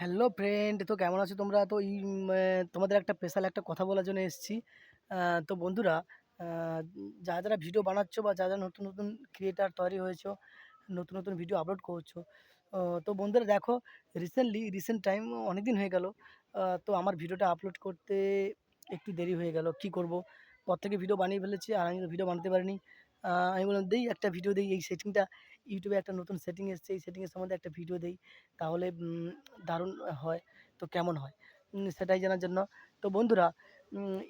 Hello friend, তো কেমন আছো তোমরা? তো এই তোমাদের একটা স্পেশাল একটা কথা বলার জন্য এসেছি। তো বন্ধুরা যারা যারা ভিডিও বানাচ্ছো বা যারা নতুন নতুন ক্রিয়েটার তৈরি হয়েছো, নতুন নতুন ভিডিও আপলোড করছ তো বন্ধুরা দেখো রিসেন্টলি রিসেন্ট টাইম অনেক দিন হয়ে গেল। তো আমার ভিডিওটা আপলোড করতে একটু দেরি হয়ে গেল। কি করব? থেকে ভিডিও বানিয়ে ফেলেছি, আর আমি ভিডিও বানাতে পারিনি। আমি বললাম, দিই একটা ভিডিও দিই, এই সেটিংটা ইউটিউবে একটা নতুন সেটিং এসছে, এই সেটিংয়ের সম্বন্ধে একটা ভিডিও দিই, তাহলে দারুণ হয়, তো কেমন হয়? সেটাই জানার জন্য। তো বন্ধুরা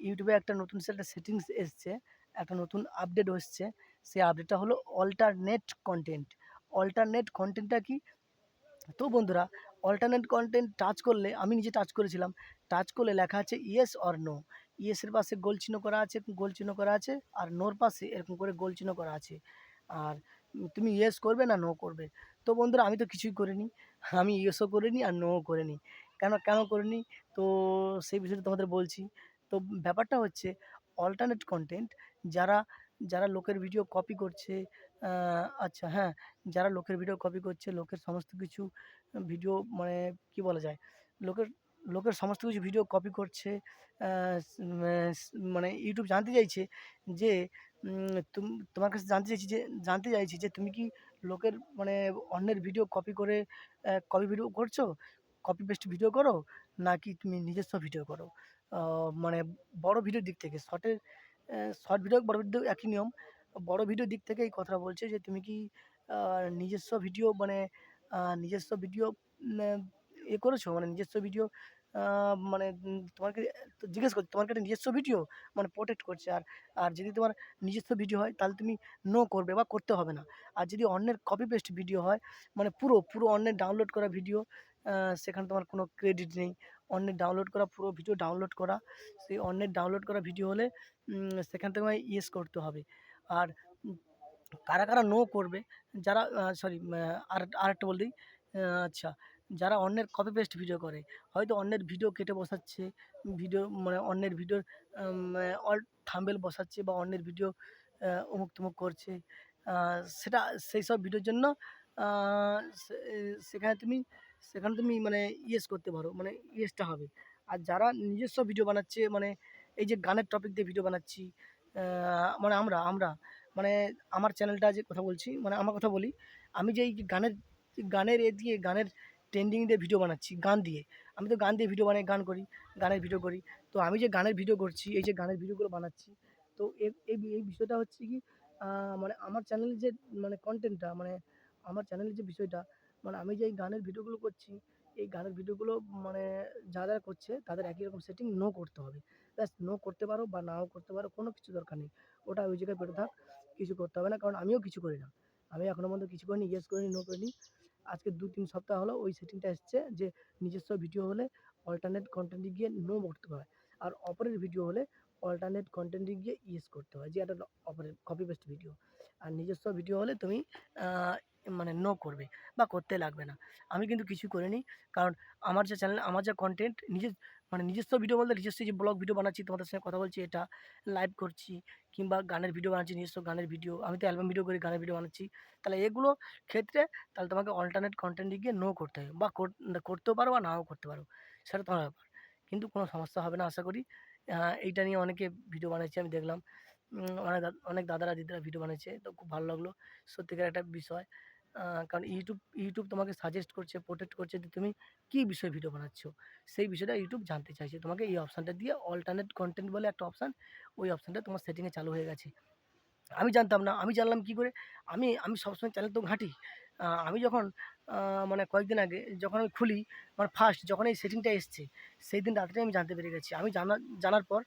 ইউটিউবে একটা নতুন একটা সেটিংস এসছে, একটা নতুন আপডেট এসছে, সেই আপডেটটা হলো অল্টারনেট কন্টেন্ট অল্টারনেট কন্টেন্টটা কি? তো বন্ধুরা অল্টারনেট কন্টেন্ট টাচ করলে, আমি নিজে টাচ করেছিলাম। টাচ করলে লেখা আছে ইয়েস অর নো ইয়েসের পাশে গোল চিহ্ন করা আছে গোল চিহ্ন করা আছে, আর নোর পাশে এরকম করে গোল চিহ্ন করা আছে। আর তুমি ইয়েস করবে না নো করবে। তো বন্ধুরা, আমি তো কিছুই করিনি। আমি ইয়েসও করিনি আর নোও করিনি। কেন কেন করিনি? তো সেই বিষয়টা তোমাদের বলছি। তো ব্যাপারটা হচ্ছে অল্টারনেট কন্টেন্ট যারা যারা লোকের ভিডিও কপি করছে আচ্ছা হ্যাঁ যারা লোকের ভিডিও কপি করছে, লোকের সমস্ত কিছু ভিডিও মানে কি বলা যায়, লোকের লোকের সমস্ত কিছু ভিডিও কপি করছে মানে ইউটিউব জানতে চাইছে যে তোমার কাছে জানতে চাইছি যে, জানতে চাইছি যে তুমি কি লোকের মানে অন্যের ভিডিও কপি করে কপি ভিডিও করছ? কপি পেস্ট ভিডিও করো? নাকি তুমি নিজস্ব ভিডিও করো? মানে বড় ভিডিওর দিক থেকে শর্টের শর্ট ভিডিও বড় ভিডিও একই নিয়ম। বড় ভিডিওর দিক থেকে এই কথাটা বলছে যে, তুমি কি নিজস্ব ভিডিও মানে নিজস্ব ভিডিও এ করেছ? মানে নিজস্ব ভিডিও মানে তোমাকে জিজ্ঞেস করছে, তোমার কাছে নিজস্ব ভিডিও মানে প্রোটেক্ট করছে। আর আর যদি তোমার নিজস্ব ভিডিও হয়, তাহলে তুমি নো করবে বা করতে হবে না। আর যদি অন্যের কপি পেস্ট ভিডিও হয় মানে পুরো পুরো অন্যের ডাউনলোড করা ভিডিও সেখানে তোমার কোনো ক্রেডিট নেই। অন্যের ডাউনলোড করা, পুরো ভিডিও ডাউনলোড করা, সেই অন্যের ডাউনলোড করা ভিডিও হলে সেখান থেকে ইয়েস করতে হবে। আর কারা কারা নো করবে, যারা সরি আর, আরেকটা বল আচ্ছা যারা অন্যের কপি পেস্ট ভিডিও করে, হয়তো অন্যের ভিডিও কেটে বসাচ্ছে ভিডিও মানে অন্যের ভিডিওর অল থাম্বেল বসাচ্ছে বা অন্যের ভিডিও অমুক তুমুক করছে সেটা, সেই সব ভিডিওর জন্য সেখানে তুমি সেখানে তুমি মানে ইয়েস করতে পারো মানে ইয়েসটা হবে। আর যারা নিজস্ব ভিডিও বানাচ্ছে মানে এই যে গানের টপিক দিয়ে ভিডিও বানাচ্ছি মানে আমরা আমরা মানে আমার চ্যানেলটা যে কথা বলছি মানে আমার কথা বলি, আমি যে এই গানের গানের এ দিয়ে, গানের ট্রেন্ডিং দিয়ে ভিডিও বানাচ্ছি, গান দিয়ে। আমি তো গান দিয়ে ভিডিও বানাই, গান করি, গানের ভিডিও করি। তো আমি যে গানের ভিডিও করছি, এই যে গানের ভিডিওগুলো বানাচ্ছি, তো এই এই বিষয়টা হচ্ছে কি মানে আমার চ্যানেলের যে মানে কন্টেন্টটা মানে আমার চ্যানেলের যে বিষয়টা মানে আমি যে গানের ভিডিওগুলো করছি, এই গানের ভিডিওগুলো মানে যারা যারা করছে তাদের একই রকম সেটিং নো করতে হবে। ব্যাস নো করতে পারো বা নাও করতে পারো কোনো কিছু দরকার নেই। ওটা ওই জায়গায় পেটে থাক, কিছু করতে হবে না, কারণ আমিও কিছু করি না। আমি এখনও পর্যন্ত কিছু করিনি ইয়েস করিনি নো করিনি। আজকে দু তিন সপ্তাহ হলো ওই সেটিংটা এসছে যে নিজস্ব ভিডিও হলে অল্টারনেট কন্টেন্টে গিয়ে নো করতে হয়। আর অপরের ভিডিও হলে অল্টারনেট কন্টেন্টে গিয়ে ইয়েস করতে হয়, যে একটা অপরের কপি পেস্ট ভিডিও আর নিজস্ব ভিডিও হলে তুমি মানে নো করবে বা করতে লাগবে না। আমি কিন্তু কিছু করিনি। কারণ আমার যে চ্যানেল আমার যে কন্টেন্ট নিজের মানে নিজস্ব ভিডিও বলতে নিজস্ব যে ব্লগ ভিডিও বানাচ্ছি তোমাদের সঙ্গে কথা বলছি এটা লাইভ করছি কিংবা গানের ভিডিও বানাচ্ছি নিজস্ব গানের ভিডিও আমি তো অ্যালবাম ভিডিও করি গানের ভিডিও বানাচ্ছি। তাহলে এগুলো ক্ষেত্রে তাহলে তোমাকে অল্টারনেট কন্টেন্টে গিয়ে নো করতে হবে বা কর- করতেও পারো বা নাও করতে পারো সেটা তোমার ব্যাপার। কিন্তু কোনো সমস্যা হবে না আশা করি। আহ, এইটা নিয়ে অনেকে ভিডিও বানাচ্ছে আমি দেখলাম। অনেক অনেক দাদারা দিদিরা ভিডিও বানাচ্ছে তো খুব ভালো লাগল। সত্যিকার একটা বিষয়। কারণ ইউটিউব ইউটিউব তোমাকে সাজেস্ট করছে প্রোটেক্ট করছে যে তুমি কী বিষয়ে ভিডিও বানাচ্ছ। সেই বিষয়টা ইউটিউব জানতে চাইছে। তোমাকে এই অপশানটা দিয়ে অল্টারনেট কন্টেন্ট বলে একটা অপশান ওই অপশানটা তোমার সেটিংয়ে চালু হয়ে গেছে। আমি জানতাম না, আমি জানলাম কী করে? আমি আমি সবসময় চ্যানেল তো ঘাঁটি। আমি যখন মানে কয়েকদিন আগে যখন আমি খুলি মানে ফার্স্ট যখন এই সেটিংটা এসছে, সেই দিন রাত্রে আমি জানতে পেরে গেছি। আমি জানা, জানার পর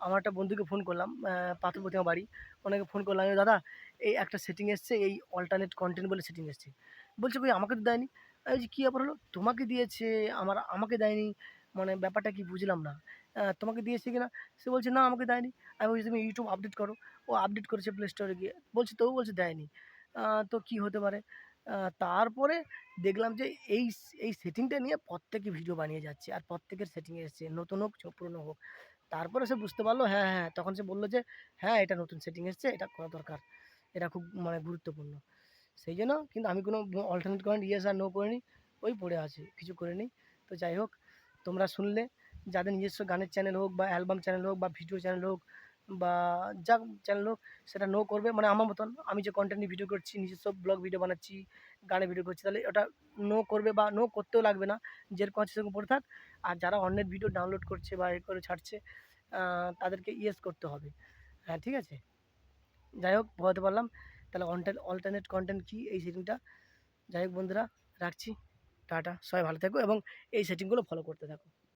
আমার একটা বন্ধুকে ফোন করলাম আহ, পাথরপতি আমার বাড়ি। ওনাকে ফোন করলাম "এই দাদা এই একটা সেটিং এসছে এই অল্টারনেট কন্টেন্ট বলে সেটিং এসছে। বলছে কই আমাকে তো দেয়নি। আমি বলছি কী ব্যাপার হলো? তোমাকে দিয়েছে আমার আমাকে দেয়নি। মানে ব্যাপারটা কি বুঝলাম না। তোমাকে দিয়েছে কিনা সে বলছে না আমাকে দেয়নি। আমি বলছি তুমি ইউটিউব আপডেট করো। ও আপডেট করেছে প্লে স্টোরে গিয়ে। বলছে তবু বলছে দেয়নি। তো কি হতে পারে? তারপরে দেখলাম যে এই এই সেটিংটা নিয়ে প্রত্যেকে ভিডিও বানিয়ে যাচ্ছে আর প্রত্যেকের সেটিং এসছে। নতুন হোক পুরনো হোক। তারপরে সে বুঝতে পারল হ্যাঁ হ্যাঁ তখন সে বলল যে হ্যাঁ এটা নতুন সেটিং এসছে, এটা করা দরকার। এটা খুব মানে গুরুত্বপূর্ণ। সেই জন্য কিন্তু আমি কোনো অল্টারনেট কারেন্ট ইয়েস আর নো করিনি, ওই পড়ে আছে, কিছু করিনি। তো যাই হোক, তোমরা শুনলে, যাদের নিজস্ব গানের চ্যানেল হোক বা অ্যালবাম চ্যানেল হোক বা ভিডিও চ্যানেল হোক বা যা চ্যানেল হোক, সেটা নো করবে। মানে আমার মতন আমি যে কন্টেন্ট ভিডিও করছি নিজস্ব ব্লগ ভিডিও বানাচ্ছি, গানে ভিডিও করছি, তাহলে ওটা নো করবে বা নো করতেও লাগবে না। যেরকম আছে সেরকম পড়ে থাক। আর যারা অন্যের ভিডিও ডাউনলোড করছে বা এ করে ছাড়ছে তাদেরকে ইয়েস করতে হবে। হ্যাঁ ঠিক আছে? যাই হোক, বোঝাতে পারলাম। তাহলে অল্টারনেট কন্টেন্ট কী এই সেটিংটা যাই হোক, বন্ধুরা, রাখছি। টাটা। সবাই ভালো থাকো এবং এই সেটিংগুলো ফলো করতে থাকো।